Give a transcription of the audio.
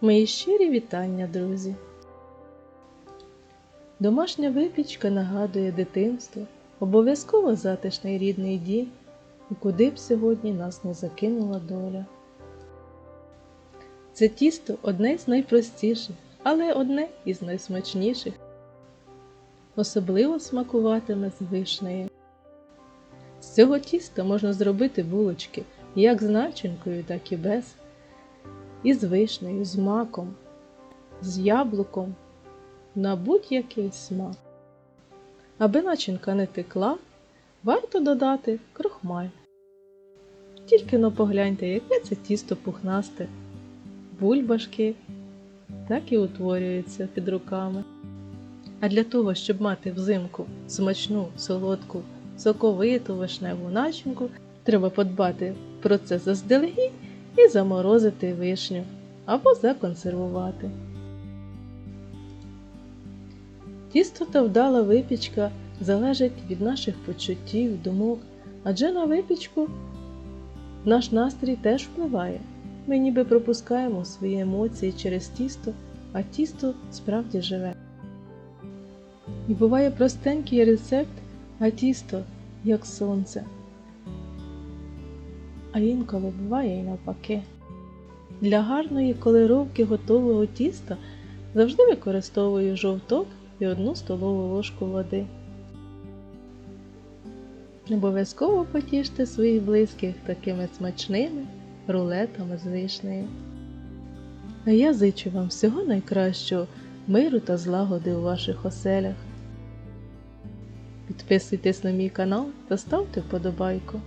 Мої щирі вітання, друзі. Домашня випічка нагадує дитинство, обов'язково затишний рідний дім, і куди б сьогодні нас не закинула доля. Це тісто одне з найпростіших, але одне із найсмачніших. Особливо смакуватиме з вишнею. З цього тіста можна зробити булочки як з начинкою, так і без із вишнею, з маком, з яблуком на будь-який смак. Аби начинка не текла, варто додати крохмаль. Тільки но погляньте, яке це тісто пухнасте, бульбашки так і утворюються під руками. А для того, щоб мати взимку смачну, солодку, соковиту вишневу начинку, треба подбати про це заздалегідь і заморозити вишню або законсервувати. Тісто та вдала випічка залежать від наших почуттів, думок, адже на випічку наш настрій теж впливає. Ми ніби пропускаємо свої емоції через тісто, а тісто справді живе. І буває простенький рецепт, а тісто як сонце. А інколи буває і навпаки. Для гарної колировки готового тіста завжди використовую жовток і одну столову ложку води. Обов'язково потіште своїх близьких такими смачними рулетами з вишнею. А я зичу вам всього найкращого, миру та злагоди у ваших оселях. Підписуйтесь на мій канал та ставте вподобайку.